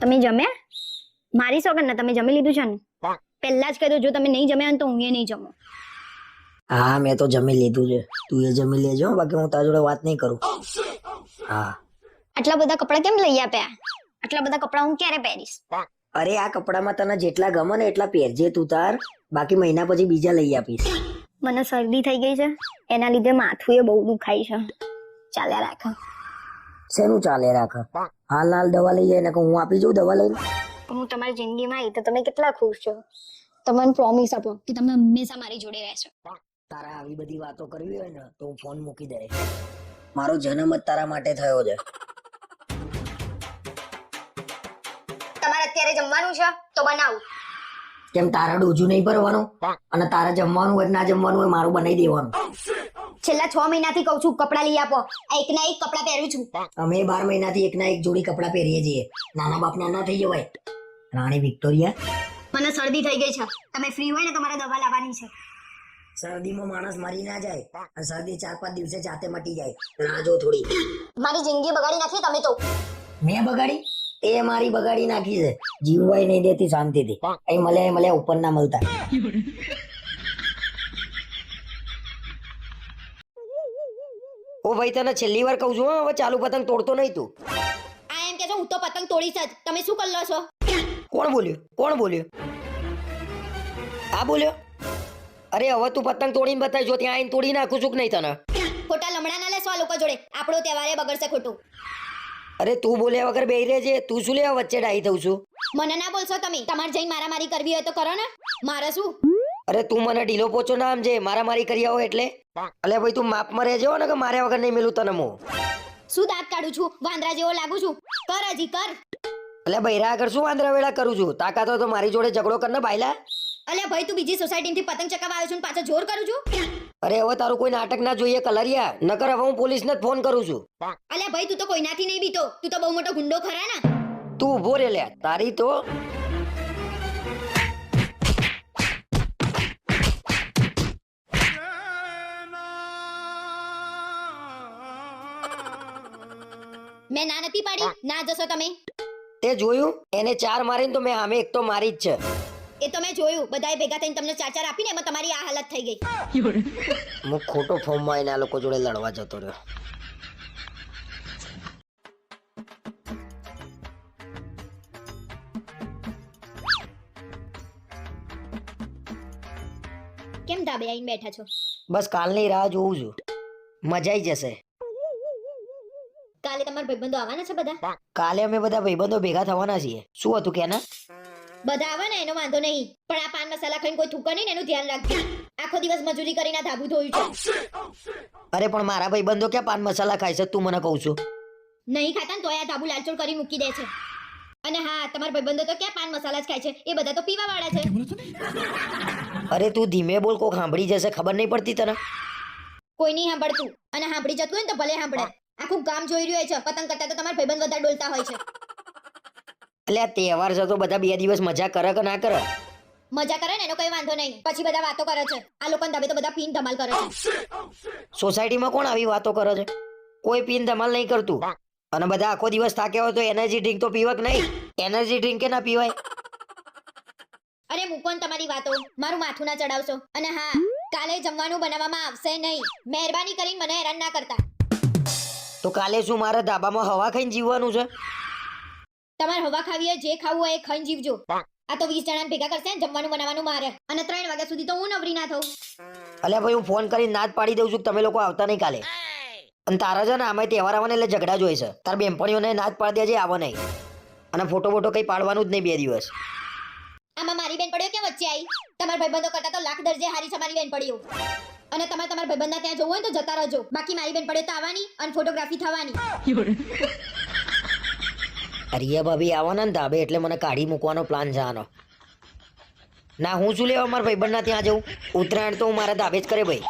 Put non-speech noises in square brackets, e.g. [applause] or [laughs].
તમે જમ્યા? મારી સોગન ને તમે જમી લીધું છે ને? પહેલા જ કહી દો જો તમે નહીં જમ્યા હોય ને તો હું એ નહીં જમું. હા મેં તો જમી લીધું છે. તું એ જમી લેજો બાકી હું તારા જોડે વાત નહીં કરું. હા. આટલા બધા કપડાં કેમ લઈ આપ્યા? આટલા બધા કપડાં હું ક્યારે પહેરીશ? અરે આ કપડામાં તને જેટલા ગમે ને એટલા પહેરજે તું તાર. બાકી મહિના પછી બીજા લઈ આપીશ. મને શરદી થઈ ગઈ છે. એના લીધે માથું એ બહુ દુખાય છે. ચાલ્યા રાખ. શેનું ચાલે રાખ? હાલ હાલ દવા લઈ જાય ને હું આપી જઉં દવા લઈને. હું તમારી જિંદગીમાં આવી તો તમે કેટલા ખુશ છો? તમને પ્રોમિસ આપો કે તમે હંમેશા મારી જોડે રહેશો. તારા આવી બધી વાતો કરવી હોય ને તો હું ફોન મૂકી દે. મારો જન્મ જ તારા માટે થયો છે. તમારે અત્યારે જમવાનું છે? તો બનાવું. કેમ તારા ડોજું નહીં ભરવાનું? અને તારા જમવાનું હોય ના જમવાનું હોય મારું બનાવી દેવાનું. છેલ્લા છ મહિનાથી કહું છું કપડાં લઈ આપો. એક ના એક કપડાં પહેરું છું. અમે બાર મહિનાથી એકના એક જોડી કપડાં પહેરીએ છીએ. નાના બાપના ના થઈ જવાય. રાણી વિક્ટોરિયા? મને શરદી થઈ ગઈ છે. તમે ફ્રી હોય ને તમારે દવા લાવવાની છે. શરદીમાં માણસ મરી ના જાય અને શરદી ચાર પાંચ દિવસે જાતે મટી જાય. રાહ જો થોડી. મારી જિંદગી બગાડી નાખી તમે તો. મેં બગાડી? એ મારી બગાડી નાખી છે. જીવવાય નહીં દેતી શાંતિથી. અહીં મળ્યા મળ્યા ઉપર ના મળતા. ઓ ભાઈ તને છેલ્લી વાર કહું છું હવે ચાલુ પતંગ તોડતો નહીં તું. આ એમ કે હું તો પતંગ તોડીશ જ. તમે શું કરી લો છો? કોણ બોલ્યો? કોણ બોલ્યો? આ બોલ્યો. અરે હવે તું પતંગ તોડીને બતાવી જો ત્યાં આઈને તોડી નાખું છું કે નહીં તને? ખોટા લમડા ના લેશો આ લોકો જોડે. આપણો તહેવારે બગડશે ખોટું. અરે તું બોલ્યા વગર બેહી રહેજે. તું શું લેવા વચ્ચે ડાહી થઉં છું? મને ના બોલશો તમે. તમારે જઈને મારામારી કરવી હોય તો કરો ને. મારે શું? અરે તું મને ઢીલો પોચો ના સમજે. મારા મારી કરી આવો એટલે? અલે ભાઈ તું માપમાં રહેજો ને કે મારે વગર નહીં મેલું તને હું શું દાંત કાઢું છું? વાંદરા જેવો લાગુ છું? કર હજી કર. અલે બૈરા આગળ શું વાંદરા વેળા કરું છું? તાકાત તો મારી જોડે ઝઘડો કર ને બાયલા અલ્યા ભાઈ તું બીજી સોસાયટીથી પતંગ ચકાવવા આવ્યો છું ને પાછો જોર કરું છું? અરે હવે તારું કોઈ નાટક ના જોઈએ કલરિયા. નકર હવે હું પોલીસને જ ફોન કરું છું. અલ્યા ભાઈ તું તો કોઈનાથી નહીં બીતો. તું તો બહુ મોટો ગુંડો ખરા ને? તું ઊભો રે લે તારી તો મેં ના નથી પાડી ના જશો તમે. તે જોયું? એને ચાર મારીને તો મેં સામે એક તો મારી જ છે. એ તો મેં જોયું. બધાએ ભેગા થઈને તમને ચાર ચાર આપીને એમાં તમારી આ હાલત થઈ ગઈ. હું ખોટો ફોર્મમાં એના લોકો જોડે લડવા જતો રહ્યો. કેમ ધાબે આઈને બેઠા છો? બસ કાલની રાહ જોઉં છું. મજા આવી જશે. કાલે તમારા ભાઈબંધો આવવાના છે બધા? કાલે અમે બધા ભાઈબંધો ભેગા થવાના છીએ. શું હતું કે ના બધા આવે ને એનો વાંધો નહીં. પણ આ પાન મસાલા ખાઈને કોઈ થૂકો નહીં ને એનું ધ્યાન રાખજો. આખો દિવસ મજૂરી કરીને ધાબુ ધોયું છે. અરે પણ મારા ભાઈબંધો ક્યાં પાન મસાલા ખાય છે તું મને કહું છું? નહીં ખાતા ને તોય આ ધાબુ લાલચોળ કરી મૂકી દે છે. અને હા તમારા ભાઈબંધો તો ક્યાં પાન મસાલા જ ખાય છે? એ બધા તો પીવા વાળા છે. અરે તું ધીમે બોલ કોક સાંભળી જશે ખબર નહીં પડતી તને? કોઈ નહીં સાંભળતું. અને સાંભળી જતું હોય ને તો ભલે સાંભળે. આખું ગામ જોઈ રહ્યું છે પતંગ કરતા તો તમારા ભાઈબંધ વધારે ડોલતા હોય છે. [laughs] એટલે તહેવાર છે તો બધા બે દિવસ મજા કરે કે ના કરે? મજા કરે ને એનો કઈ વાંધો નહીં. પછી બધા વાતો કરે છે. આ લોકોને ધાબે તો બધા પીન ધમાલ કરે છે. સોસાયટીમાં કોણ આવી વાતો કરે છે? કોઈ પીન ધમાલ નહીં કરતું. અને બધા આખો દિવસ થાક્યા હોય તો એનર્જી ડ્રિંક તો પીવક નહીં. એનર્જી ડ્રિંક કે ના પીવાય. અરે મૂકો તમારી વાતો મારું માથું ના ચડાવશો. અને હા કાલે જમવાનું બનાવવામાં આવશે નહીં. મહેરબાની કરીને મને હેરાન ના કરતા. તો કાલે શું મારા ધાબામાં હવા ખાઈને જીવવાનું છે? તમારે હવા ખાવી હોય જે ખાવું હોય એ ખાઈને જીવજો. આ તો 20 જણા ભેગા કરશે ને જમવાનું બનાવવાનું મારે. અને 3 વાગ્યા સુધી તો હું નવરી ના થઉં. અલ્યા ભાઈ હું ફોન કરીને ના જ પાડી દઉં છું કે તમે લોકો આવતા નહીં કાલે. અને તારા છે ને આમાં તહેવાર આવવાને એટલે ઝઘડા જોઈએ છે. તાર બેનપણીઓને ના જ પાડી દેજે આવો નહીં. અને ફોટો ફોટો કઈ પાડવાનું જ નહીં બે દિવસ. આમાં મારી બેન પડ્યો કે વચ્ચે આવી તમારા ભાઈબંધો કરતા તો લાખ દરજે હારી છે મારી બેન પડ્યો અને તમારે તમારા ભાઈબંધના ત્યાં જવું હોય તો જતા રહેજો. બાકી મારી બેન પડે તો આવવાની અને ફોટોગ્રાફી થવાની. અરે ભાભી આવવાના ને ધાબે એટલે મને કાઢી મૂકવાનો પ્લાન આનો ના, હું શું લેવા મારા ભાઈબંધના ત્યાં જઉં ઉત્તરાયણ તો હું મારા ધાબે જ કરે ભાઈ.